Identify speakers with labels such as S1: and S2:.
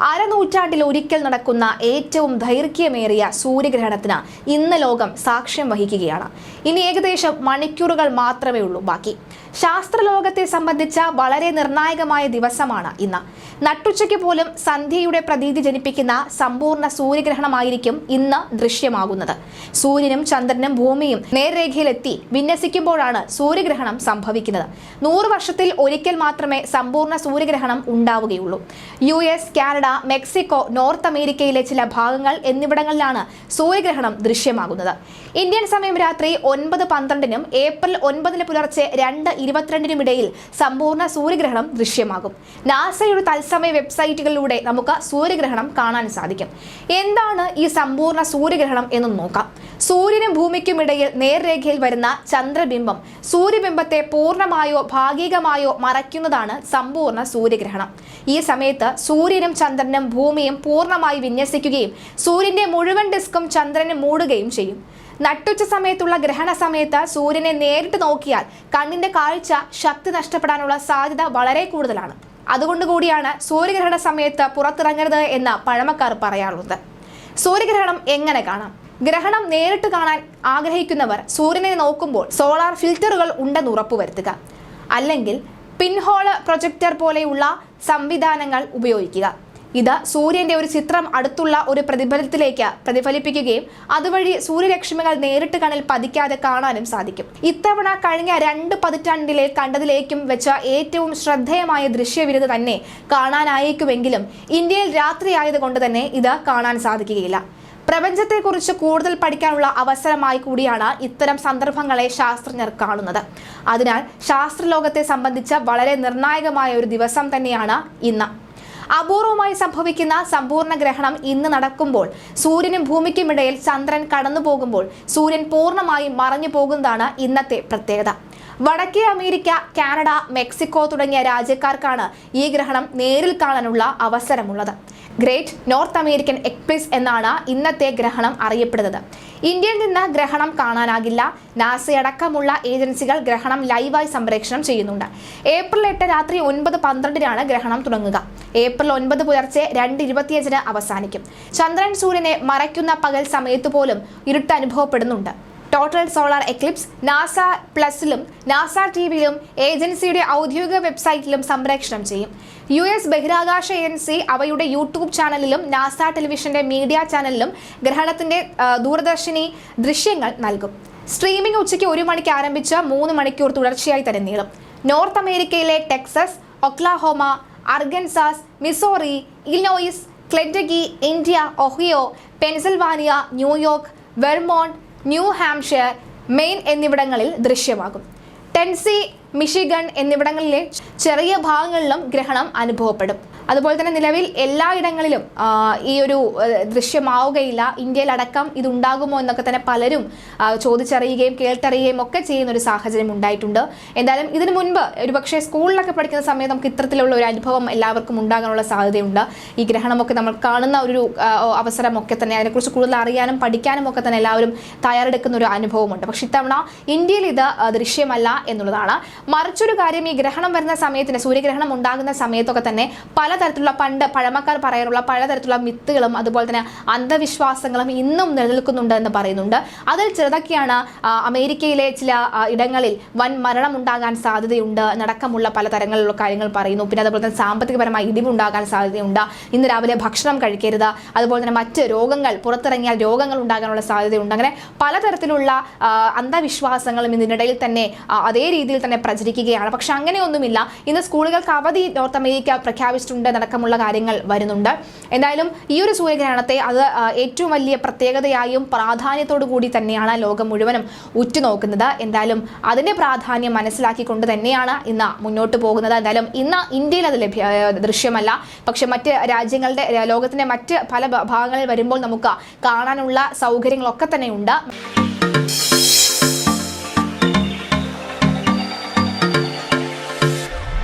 S1: അരനൂറ്റാണ്ടിൽ ഒരിക്കൽ നടക്കുന്ന ഏറ്റവും ദൈർഘ്യമേറിയ സൂര്യഗ്രഹണത്തിന് ഇന്ന് ലോകം സാക്ഷ്യം വഹിക്കുകയാണ്. ഇനി ഏകദേശം മണിക്കൂറുകൾ മാത്രമേ ഉള്ളൂ ബാക്കി. ശാസ്ത്രലോകത്തെ സംബന്ധിച്ച വളരെ നിർണായകമായ ദിവസമാണ് ഇന്ന്. നട്ടുച്ചയ്ക്ക് പോലും സന്ധ്യയുടെ പ്രതീതി ജനിപ്പിക്കുന്ന സമ്പൂർണ സൂര്യഗ്രഹണമായിരിക്കും ഇന്ന് ദൃശ്യമാകുന്നത്. സൂര്യനും ചന്ദ്രനും ഭൂമിയും നേർരേഖയിലെത്തി വിന്യസിക്കുമ്പോഴാണ് സൂര്യഗ്രഹണം സംഭവിക്കുന്നത്. നൂറ് വർഷത്തിൽ ഒരിക്കൽ മാത്രമേ സമ്പൂർണ സൂര്യഗ്രഹണം ഉണ്ടാവുകയുള്ളൂ. U S Canada Mexico North അമേരിക്കയിലെ ചില ഭാഗങ്ങൾ എന്നിവിടങ്ങളിലാണ് സൂര്യഗ്രഹണം ദൃശ്യമാകുന്നത്. ഇന്ത്യൻ സമയം രാത്രി ഒൻപത് പന്ത്രണ്ടിനും ഏപ്രിൽ ഒൻപതിന് പുലർച്ചെ രണ്ട് ഇരുപത്തിരണ്ടിനും ഇടയിൽ സമ്പൂർണ സൂര്യഗ്രഹണം ദൃശ്യമാകും. നാസയുടെ തത്സമയ വെബ്സൈറ്റുകളിലൂടെ നമുക്ക് സൂര്യഗ്രഹണം കാണാൻ സാധിക്കും. എന്താണ് ഈ സമ്പൂർണ സൂര്യഗ്രഹണം എന്ന് നോക്കാം. സൂര്യനും ഭൂമിക്കും ഇടയിൽ നേർരേഖയിൽ വരുന്ന ചന്ദ്രബിംബം. സൂര്യബിംബത്തെ പൂർണമായോ ഭാഗികമായോ മറയ്ക്കുന്നതാണ് സമ്പൂർണ സൂര്യഗ്രഹണം. ഈ സമയത്ത് സൂര്യനും ചന്ദ്രനും ഭൂമിയും പൂർണമായി വിന്യസിക്കുകയും സൂര്യന്റെ മുഴുവൻ ഡിസ്കും ചന്ദ്രനെ മൂടുകയും ചെയ്യും. നട്ടുച്ച സമയത്തുള്ള ഗ്രഹണ സമയത്ത് സൂര്യനെ നേരിട്ട് നോക്കിയാൽ കണ്ണിന്റെ കാഴ്ച ശക്തി നഷ്ടപ്പെടാനുള്ള സാധ്യത വളരെ കൂടുതലാണ്. അതുകൊണ്ട് കൂടിയാണ് സൂര്യഗ്രഹണ സമയത്ത് പുറത്തിറങ്ങരുത് എന്ന് പഴമക്കാർ പറയാറുള്ളത്. സൂര്യഗ്രഹണം എങ്ങനെ കാണാം? ഗ്രഹണം നേരിട്ട് കാണാൻ ആഗ്രഹിക്കുന്നവർ സൂര്യനെ നോക്കുമ്പോൾ സോളാർ ഫിൽറ്ററുകൾ ഉണ്ടെന്ന് ഉറപ്പുവരുത്തുക. അല്ലെങ്കിൽ പിൻഹോൾ പ്രൊജക്ടർ പോലെയുള്ള സംവിധാനങ്ങൾ ഉപയോഗിക്കുക. ഇത് സൂര്യന്റെ ഒരു ചിത്രം അടുത്തുള്ള ഒരു പ്രതിഫലത്തിലേക്ക് പ്രതിഫലിപ്പിക്കുകയും അതുവഴി സൂര്യലക്ഷ്മികൾ നേരിട്ട് കണ്ണിൽ പതിക്കാതെ കാണാനും സാധിക്കും. ഇത്തവണ കഴിഞ്ഞ രണ്ട് പതിറ്റാണ്ടിലെ കണ്ടതിലേക്കും വെച്ച ഏറ്റവും ശ്രദ്ധേയമായ ദൃശ്യവിരുദ്ധ തന്നെ കാണാനായേക്കുമെങ്കിലും ഇന്ത്യയിൽ രാത്രിയായതുകൊണ്ട് തന്നെ ഇത് കാണാൻ സാധിക്കുകയില്ല. പ്രപഞ്ചത്തെക്കുറിച്ച് കൂടുതൽ പഠിക്കാനുള്ള അവസരമായി കൂടിയാണ് ഇത്തരം സന്ദർഭങ്ങളെ ശാസ്ത്രജ്ഞർ കാണുന്നത്. അതിനാൽ ശാസ്ത്രലോകത്തെ സംബന്ധിച്ച വളരെ നിർണായകമായ ഒരു ദിവസം തന്നെയാണ് ഇന്ന്. അപൂർവമായി സംഭവിക്കുന്ന സമ്പൂർണ ഗ്രഹണം ഇന്ന് നടക്കുമ്പോൾ സൂര്യനും ഭൂമിക്കുമിടയിൽ ചന്ദ്രൻ കടന്നു പോകുമ്പോൾ സൂര്യൻ പൂർണമായും മറഞ്ഞു പോകുന്നതാണ് ഇന്നത്തെ പ്രത്യേകത. വടക്കേ അമേരിക്ക കാനഡ മെക്സിക്കോ തുടങ്ങിയ രാജ്യക്കാർക്കാണ് ഈ ഗ്രഹണം നേരിൽ കാണാനുള്ള അവസരമുള്ളത്. ഗ്രേറ്റ് നോർത്ത് അമേരിക്കൻ എക്ലിപ്സ് എന്നാണ് ഇന്നത്തെ ഗ്രഹണം അറിയപ്പെടുന്നത്. ഇന്ത്യയിൽ നിന്ന് ഗ്രഹണം കാണാനാകില്ല. നാസയടക്കമുള്ള ഏജൻസികൾ ഗ്രഹണം ലൈവായി സംപ്രേക്ഷണം ചെയ്യുന്നുണ്ട്. ഏപ്രിൽ എട്ട് രാത്രി ഒൻപത് പന്ത്രണ്ടിനാണ് ഗ്രഹണം തുടങ്ങുക. ഏപ്രിൽ ഒൻപത് പുലർച്ചെ രണ്ട് ഇരുപത്തിയഞ്ചിന് അവസാനിക്കും. ചന്ദ്രൻ സൂര്യനെ മറയ്ക്കുന്ന പകൽ സമയത്ത് പോലും ഇരുട്ട് അനുഭവപ്പെടുന്നുണ്ട്. ടോട്ടൽ സോളാർ എക്ലിപ്സ് നാസ പ്ലസിലും നാസ ടി വിയിലും ഏജൻസിയുടെ ഔദ്യോഗിക വെബ്സൈറ്റിലും സംപ്രേഷണം ചെയ്യും. യു എസ് ബഹിരാകാശ ഏജൻസി അവയുടെ യൂട്യൂബ് ചാനലിലും നാസ ടെലിവിഷന്റെ മീഡിയ ചാനലിലും ഗ്രഹണത്തിന്റെ ദൂരദർശിനി ദൃശ്യങ്ങൾ നൽകും. സ്ട്രീമിംഗ് ഉച്ചയ്ക്ക് ഒരു മണിക്ക് ആരംഭിച്ച മൂന്ന് മണിക്കൂർ തുടർച്ചയായി തന്നെ നീളും. നോർത്ത് അമേരിക്കയിലെ Texas Oklahoma Arkansas Missouri Illinois Kentucky Indiana Ohio Pennsylvania New York Vermont New Hampshire Maine എന്നിവിടങ്ങളിൽ ദൃശ്യമാകും. ടെൻസി മിഷിഗൺ എന്നിവിടങ്ങളിലെ ചെറിയ ഭാഗങ്ങളിലും ഗ്രഹണം അനുഭവപ്പെടും. അതുപോലെ തന്നെ നിലവിൽ എല്ലായിടങ്ങളിലും ഈ ഒരു ദൃശ്യമാവുകയില്ല. ഇന്ത്യയിലടക്കം ഇതുണ്ടാകുമോ എന്നൊക്കെ തന്നെ പലരും ചോദിച്ചറിയുകയും കേട്ടറിയുകയും ഒക്കെ ചെയ്യുന്ന ഒരു സാഹചര്യം ഉണ്ടായിട്ടുണ്ട്. എന്തായാലും ഇതിനു മുൻപ് ഒരു പക്ഷേ സ്കൂളിലൊക്കെ പഠിക്കുന്ന സമയത്ത് നമുക്ക് ഇത്തരത്തിലുള്ള ഒരു അനുഭവം എല്ലാവർക്കും ഉണ്ടാകാനുള്ള സാധ്യതയുണ്ട്. ഈ ഗ്രഹണമൊക്കെ നമ്മൾ കാണുന്ന ഒരു അവസരമൊക്കെ തന്നെ അതിനെക്കുറിച്ച് കൂടുതൽ അറിയാനും പഠിക്കാനും ഒക്കെ തന്നെ എല്ലാവരും തയ്യാറെടുക്കുന്ന ഒരു അനുഭവമുണ്ട്. പക്ഷെ ഇത്തവണ ഇന്ത്യയിൽ ഇത് ദൃശ്യമല്ല എന്നുള്ളതാണ്. മറിച്ചൊരു കാര്യം ഈ ഗ്രഹണം വരുന്ന സമയത്തിന് സൂര്യഗ്രഹണം ഉണ്ടാകുന്ന സമയത്തൊക്കെ തന്നെ പലതരത്തിലുള്ള പണ്ട് പഴമക്കാർ പറയാറുള്ള പലതരത്തിലുള്ള മിത്തുകളും അതുപോലെ തന്നെ അന്ധവിശ്വാസങ്ങളും ഇന്നും നിലനിൽക്കുന്നുണ്ട് എന്ന് പറയുന്നുണ്ട്. അതിൽ ചിലതൊക്കെയാണ് അമേരിക്കയിലെ ചില ഇടങ്ങളിൽ വൻ മരണം ഉണ്ടാകാൻ സാധ്യതയുണ്ട് നടക്കമുള്ള പല തരങ്ങളിലുള്ള കാര്യങ്ങൾ പറയുന്നു. പിന്നെ അതുപോലെ തന്നെ സാമ്പത്തികപരമായ ഇടിവുണ്ടാകാൻ സാധ്യതയുണ്ട്. ഇന്ന് രാവിലെ ഭക്ഷണം കഴിക്കരുത്. അതുപോലെ തന്നെ മറ്റ് രോഗങ്ങൾ പുറത്തിറങ്ങിയാൽ രോഗങ്ങൾ ഉണ്ടാകാനുള്ള സാധ്യതയുണ്ട്. അങ്ങനെ പലതരത്തിലുള്ള അന്ധവിശ്വാസങ്ങളും ഇതിനിടയിൽ തന്നെ അതേ രീതിയിൽ തന്നെ പ്രചരിക്കുകയാണ്. പക്ഷെ അങ്ങനെയൊന്നുമില്ല. ഇന്ന് സ്കൂളുകൾക്ക് അവധി നോർത്ത് അമേരിക്ക പ്രഖ്യാപിച്ചിട്ടുണ്ട്. അടക്കമുള്ള കാര്യങ്ങൾ വരുന്നുണ്ട്. എന്തായാലും ഈ ഒരു സൂര്യഗ്രഹണത്തെ അത് ഏറ്റവും വലിയ പ്രത്യേകതയായും പ്രാധാന്യത്തോടു കൂടി തന്നെയാണ് ലോകം മുഴുവനും ഉറ്റുനോക്കുന്നത്. എന്തായാലും അതിന്റെ പ്രാധാന്യം മനസ്സിലാക്കിക്കൊണ്ട് തന്നെയാണ് ഇന്ന് മുന്നോട്ട് പോകുന്നത്. എന്തായാലും ഇന്ന് ഇന്ത്യയിൽ അത് ലഭ്യ ദൃശ്യമല്ല. പക്ഷെ മറ്റ് രാജ്യങ്ങളുടെ ലോകത്തിന്റെ മറ്റ് പല ഭാഗങ്ങളിൽ വരുമ്പോൾ നമുക്ക് കാണാനുള്ള സൗകര്യങ്ങളൊക്കെ തന്നെ ഉണ്ട്